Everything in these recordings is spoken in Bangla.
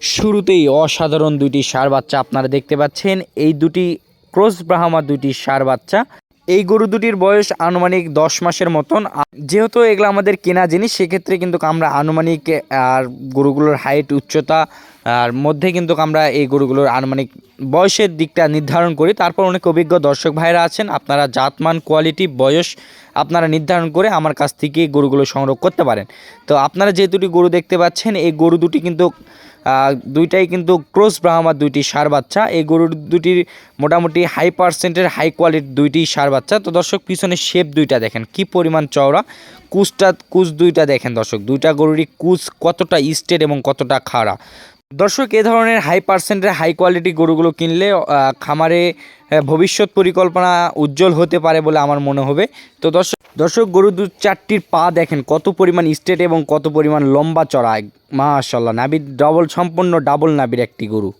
শুরুতেই অসাধারণ দুইটি সার বাচ্চা আপনারা দেখতে পাচ্ছেন। এই দুটি ক্রস ব্রাহ্মা দুইটি সার বাচ্চা। এই গরু দুটির বয়স আনুমানিক দশ মাসের মতন। যেহেতু এগুলো আমাদের কেনা জিনিস, সেক্ষেত্রে কিন্তু আমরা আনুমানিক, আর গরুগুলোর হাইট উচ্চতা, আর মধ্যে কিন্তু আমরা এই গরুগুলোর আনুমানিক বয়সের দিকটা নির্ধারণ করি। তারপর অনেক অভিজ্ঞ দর্শক ভাইরা আছেন। আপনারা জাতমান কোয়ালিটি বয়স আপনারা নির্ধারণ করে আমার কাছ থেকে গরুগুলো সংগ্রহ করতে পারেন। তো আপনারা যে দুটি গরু দেখতে পাচ্ছেন, এই গরু দুটি কিন্তু দুইটাই কিন্তু ক্রস ব্রাহ্মার দুইটি সার বাচ্চা। এই গরুর দুটির মোটামুটি হাই পার্সেন্টের হাই কোয়ালিটির দুইটি সার বাচ্চা। তো দর্শক, পিছনে শেপ দুইটা দেখেন, কি পরিমাণ চওড়া। কুচটা, কুচ দুইটা দেখেন দর্শক, দুইটা গরুরই কুচ কতটা স্টেট এবং কতটা খাড়া। দর্শক, এ ধরনের হাই পার্সেন্টের হাই কোয়ালিটি গরুগুলো কিনলে খামারে ভবিষ্যৎ পরিকল্পনা উজ্জ্বল হতে পারে বলে আমার মনে হবে। তো দর্শক দর্শক, গরু দু চারটির পা দেখেন, কত পরিমাণ স্টেট এবং কত পরিমাণ লম্বা চড়া মাশাল্লাহ নাবির ডবল সম্পন্ন ডাবল নাবির একটি গরু।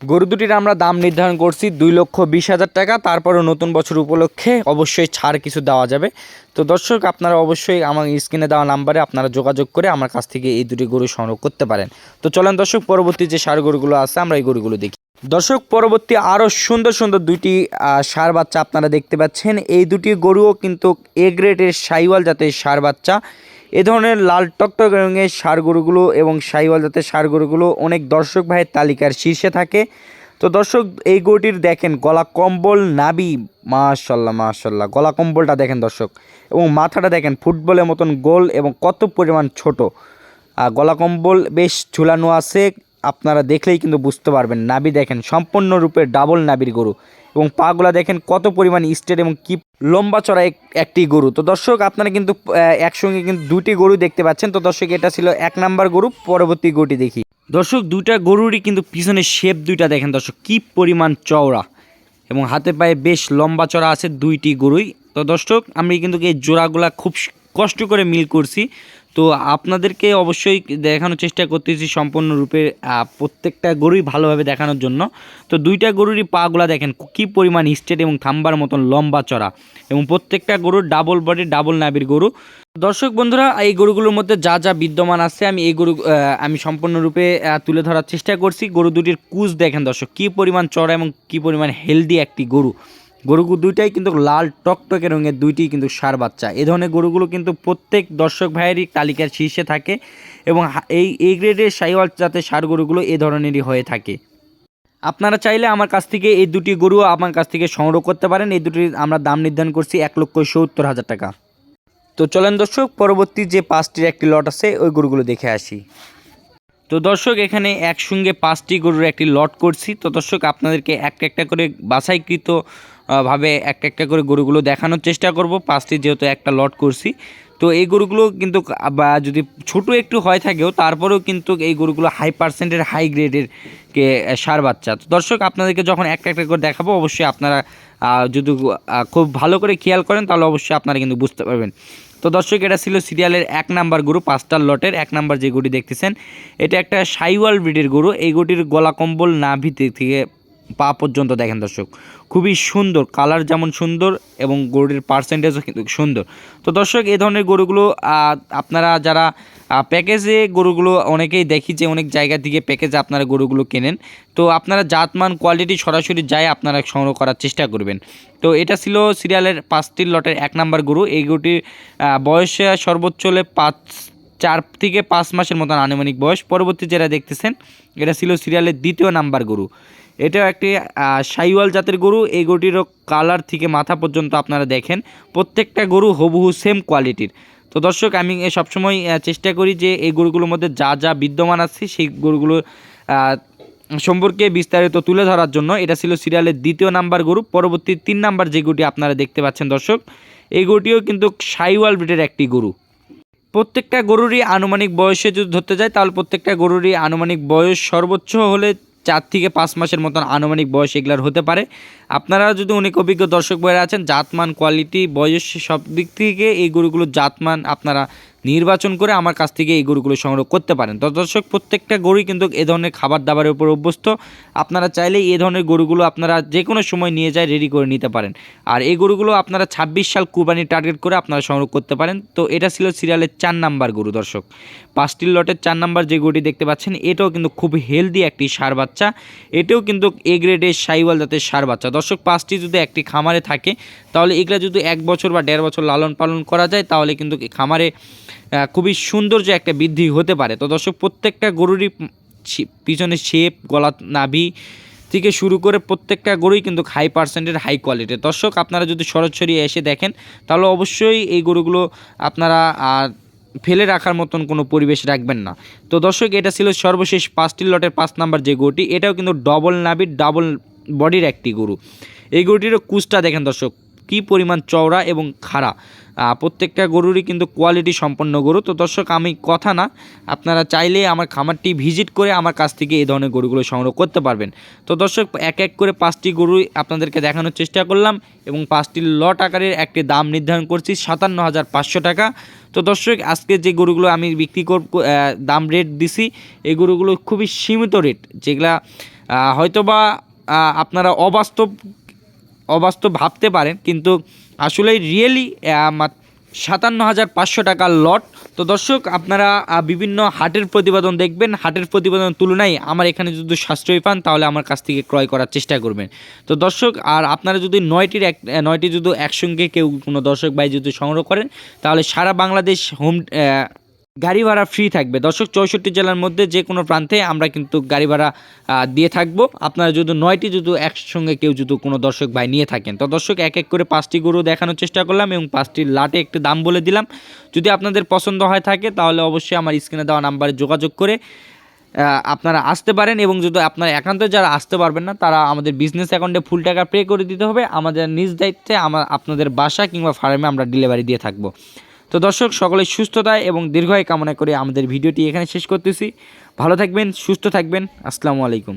গরু দুটির আমরা দাম নির্ধারণ করছি দুই লক্ষ বিশ হাজার টাকা। তারপরও নতুন বছর উপলক্ষে অবশ্যই ছাড় কিছু দেওয়া যাবে। তো দর্শক আপনারা অবশ্যই আমার স্ক্রিনে দেওয়া নাম্বারে আপনারা যোগাযোগ করে আমার কাছ থেকে এই দুটি গরু সংগ্রহ করতে পারেন। তো চলেন দর্শক পরবর্তী যে সার গরুগুলো আছে আমরা এই গরুগুলো দেখি। দর্শক পরবর্তী আরও সুন্দর সুন্দর আহ, ষাঁড় বাচ্চা আপনারা দেখতে পাচ্ছেন। এই দুটি গরুও কিন্তু এ গ্রেডের সাইওয়াল জাতের সার বাচ্চা। এ ধরনের লাল টকটক রঙের সার গরুগুলো এবং সাইওয়াল জাতের সার গরুগুলো অনেক দর্শক ভাইয়ের তালিকার শীর্ষে থাকে। তো দর্শক, এই গরুটির দেখেন, গলা কম্বল নাবি মাশাল্লাহ মাশাল্লাহ, গলা কম্বলটা দেখেন দর্শক। এবং মাথাটা দেখেন, ফুটবলের মতন গোল এবং কত পরিমাণ ছোট। আর গলা কম্বল বেশ ঝুলানো আছে আপনারা দেখলেই কিন্তু বুঝতে পারবেন নাবি দেখেন সম্পূর্ণরূপে ডাবল নাবির গরু এবং পাগুলা দেখেন কত পরিমাণ স্টেট এবং কি লম্বা চড়া এক- একটি গরু। তো দর্শক, আপনারা কিন্তু একসঙ্গে কিন্তু দুটি গরু দেখতে পাচ্ছেন। তো দর্শক, এটা ছিল এক নাম্বার গরু, পরবর্তী গরুটি দেখি। দর্শক, দুইটা গরুরই কিন্তু পিছনে শেপ দুইটা দেখেন দর্শক, কি পরিমাণ চওড়া এবং হাতে পায়ে বেশ লম্বা চড়া আছে দুইটি গরুই। তো দর্শক, আমি কিন্তু এই জোড়াগুলা খুব কষ্ট করে মিল করছি। তো আপনাদেরকে অবশ্যই দেখানোর চেষ্টা করতেছি সম্পূর্ণরূপে প্রত্যেকটা গরুই ভালোভাবে দেখানোর জন্য। তো দুইটা গরুরই পাগুলা দেখেন, কি পরিমাণ স্টেট এবং থাম্বার মতন লম্বা চড়া। এবং প্রত্যেকটা গরুর ডাবল বডি ডাবল নাবির গরু। দর্শক বন্ধুরা, এই গরুগুলোর মধ্যে যা যা বিদ্যমান আছে, আমি এই গরু আমি সম্পূর্ণরূপে তুলে ধরার চেষ্টা করছি। গরু দুটির কুচ দেখেন দর্শক, কী পরিমাণ চড়া এবং কী পরিমাণ হেলদি একটি গরু। গরুগুলো দুইটাই কিন্তু লাল টকটকে রঙের দুইটি কিন্তু সার বাচ্চা। এই ধরনের গরুগুলো কিন্তু প্রত্যেক দর্শক ভাইয়েরই তালিকার শীর্ষে থাকে এবং এই এই গ্রেডের সাইওয়াল জাতের সার গরুগুলো এ ধরনেরই হয়ে থাকে। আপনারা চাইলে আমার কাছ থেকে এই দুটি গরু আমার কাছ থেকে সংগ্রহ করতে পারেন। এই দুটির আমরা দাম নির্ধারণ করছি এক লক্ষ সত্তর হাজার টাকা। তো চলেন দর্শক, পরবর্তী যে পাঁচটির একটি লট আছে, ওই গরুগুলো দেখে আসি। তো দর্শক, এখানে একসঙ্গে পাঁচটি গরুর একটি লট করছি। তো দর্শক, আপনাদেরকে একটা একটা করে বাছাইকৃত ভাবে একটা একটা করে গরুগুলো দেখানোর চেষ্টা করব। পাঁচটি যেহেতু একটা লট করছি। তো এই গরুগুলো কিন্তু বা যদি ছোট একটু হয় থাকেও, তারপরেও কিন্তু এই গরুগুলো হাই পার্সেন্টের হাই গ্রেডের কে সার বাচ্চা। তো দর্শক, আপনাদেরকে যখন একটা একটা করে দেখাবো, অবশ্যই আপনারা যদি খুব ভালো করে খেয়াল করেন, তাহলে অবশ্যই আপনারা কিন্তু বুঝতে পারবেন। তো দর্শক, এটা ছিল সিরিয়ালের এক নাম্বার গরু পাঁচটার লটের এক নাম্বার যে গুটি দেখতেছেন, এটা একটা সাইওয়াল ব্রিডের গরু। এই গুটির গলা কম্বল নাভি থেকে পা পর্যন্ত দেখেন দর্শক, খুবই সুন্দর, কালার যেমন সুন্দর এবং গরুটির পার্সেন্টেজও কিন্তু সুন্দর। তো দর্শক এই ধরনের গরুগুলো আপনারা যারা প্যাকেজে গরুগুলো অনেকেই দেখি যে অনেক জায়গা থেকে প্যাকেজে আপনারা গরুগুলো কেনেন। তো আপনারা জাতমান কোয়ালিটি সরাসরি যায় আপনারা সংগ্রহ করার চেষ্টা করবেন। তো এটা ছিল সিরিয়ালের পাঁচটির লটের এক নাম্বার গরু। এই গরুটির বয়সে সর্বোচ্চ হলে পাঁচ, চার থেকে পাঁচ মাসের মতন আনুমানিক বয়স। পরবর্তী যেটা দেখতেছেন, এটা ছিল সিরিয়ালের দ্বিতীয় নাম্বার গরু। এটাও একটি সাইওয়াল জাতের গরু। এই গরুটিরও কালার থেকে মাথা পর্যন্ত আপনারা দেখেন। প্রত্যেকটা গরু হুবহু সেম কোয়ালিটির তো দর্শক, আমি সবসময় চেষ্টা করি যে এই গরুগুলোর মধ্যে যা যা বিদ্যমান আছে, সেই গরুগুলো সম্পর্কে বিস্তারিত তুলে ধরার জন্য। এটা ছিল সিরিয়ালের দ্বিতীয় নাম্বার গরু, পরবর্তী তিন নাম্বার যে গরুটি আপনারা দেখতে পাচ্ছেন দর্শক, এই গরুটিও কিন্তু সাইওয়াল ব্রিডের একটি গরু। প্রত্যেকটা গরুরই আনুমানিক বয়সে যদি ধরতে যায় তাহলে প্রত্যেকটা গরুরই আনুমানিক বয়স সর্বোচ্চ হলে চার থেকে পাঁচ মাসের মতন আনুমানিক বয়স এগুলার হতে পারে। আপনারা যদি অনেক অভিজ্ঞ দর্শক বইরা আছেন, জাতমান কোয়ালিটি বয়স সব দিক থেকে এই গরুগুলোর জাতমান আপনারা নির্বাচন করে আমার কাছ থেকে এই গরুগুলো সংগ্রহ করতে পারেন। তো দর্শক, প্রত্যেকটা গরুই কিন্তু এ ধরনের খাবার দাবারের উপর অভ্যস্ত। আপনারা চাইলে এ ধরনের গরুগুলো আপনারা যে কোনো সময় নিয়ে যায় রেডি করে নিতে পারেন। আর এই গরুগুলো আপনারা ছাব্বিশ সাল কুরবানি টার্গেট করে আপনারা সংগ্রহ করতে পারেন। তো এটা ছিল সিরিয়ালের চার নাম্বার গরু দর্শক। পাঁচটি লটের চার নাম্বার যে গরুটি দেখতে পাচ্ছেন, এটাও কিন্তু খুব হেলদি একটি সার বাচ্চা। এটাও কিন্তু এ গ্রেডের সাইওয়াল জাতের সার বাচ্চা। দর্শক, পাঁচটি যদি একটি খামারে থাকে, তাহলে এগুলা যদি এক বছর বা দেড় বছর লালন পালন করা যায়, তাহলে কিন্তু খামারে খুবই সৌন্দর্য একটা বৃদ্ধি হতে পারে। তো দর্শক, প্রত্যেকটা গরুরই পিছনে শেপ, গলা নাভি থেকে শুরু করে প্রত্যেকটা গরুই কিন্তু হাই পার্সেন্টের হাই কোয়ালিটির দর্শক, আপনারা যদি সরাসরি এসে দেখেন, তাহলে অবশ্যই এই গরুগুলো আপনারা ফেলে রাখার মতন কোনো পরিবেশ রাখবেন না। তো দর্শক, এটা ছিল সর্বশেষ পাঁচটি লটের পাঁচ নাম্বার যে গরুটি, এটাও কিন্তু ডবল নাবির ডাবল বডির একটি গরু। এই গরুটিরও কুচটা দেখেন দর্শক কী পরিমাণ চওড়া এবং খাড়া? প্রত্যেকটা গরুরই কিন্তু কোয়ালিটি সম্পন্ন গরু। তো দর্শক, আমি কথা না, আপনারা চাইলে আমার খামারটি ভিজিট করে আমার কাছ থেকে এই ধরনের গরুগুলো সংগ্রহ করতে পারবেন। তো দর্শক, এক এক করে পাঁচটি গরুই আপনাদেরকে দেখানোর চেষ্টা করলাম এবং পাঁচটি লট আকারের একটি দাম নির্ধারণ করছি সাতান্ন হাজার পাঁচশো টাকা। তো দর্শক, আজকে যে গরুগুলো আমি বিক্রি কর দাম রেট দিছি, এই গরুগুলো খুবই সীমিত রেট যেগুলা হয়তোবা আপনারা অবাস্তব অবাস্তব ভাবতে পারেন, কিন্তু আসলে রিয়েলি সাতান্ন হাজার পাঁচশো টাকার লট। তো দর্শক, আপনারা বিভিন্ন হাটের প্রতিবেদন দেখবেন। হাটের প্রতিবেদন তুলনায় আমার এখানে যদি সাশ্রয় পান, তাহলে আমার কাছ থেকে ক্রয় করার চেষ্টা করবেন। তো দর্শক, আর আপনারা যদি নয়টির এক নয়টি যদি একসঙ্গে কেউ কোনো দর্শক ভাই যদি সংগ্রহ করেন, তাহলে সারা বাংলাদেশ হোম গাড়ি ভাড়া ফ্রি থাকবে। দর্শক, চৌষট্টি জেলার মধ্যে যে কোনো প্রান্তে আমরা কিন্তু গাড়ি ভাড়া দিয়ে থাকব। আপনারা যদি নয়টি যদি একসঙ্গে কেউ যদি কোনো দর্শক ভাই নিয়ে থাকেন, তো দর্শক, এক এক করে পাঁচটি গরু দেখানোর চেষ্টা করলাম এবং পাঁচটি লাটে একটি দাম বলে দিলাম। যদি আপনাদের পছন্দ হয় থাকে, তাহলে অবশ্যই আমার স্ক্রিনে দেওয়া নাম্বারে যোগাযোগ করে আপনারা আসতে পারেন এবং যদি আপনারা একান্ত যারা আসতে পারবেন না, তারা আমাদের বিজনেস অ্যাকাউন্টে ফুল টাকা পে করে দিতে হবে। আমাদের নিজ দায়িত্বে আপনাদের বাসা কিংবা ফার্মে আমরা ডেলিভারি দিয়ে থাকব। তো দর্শক, সকলের সুস্থতায় এবং দীর্ঘায় কামনা করে আমাদের ভিডিওটি এখানে শেষ করতেছি। ভালো থাকবেন, সুস্থ থাকবেন। আসসালামু আলাইকুম।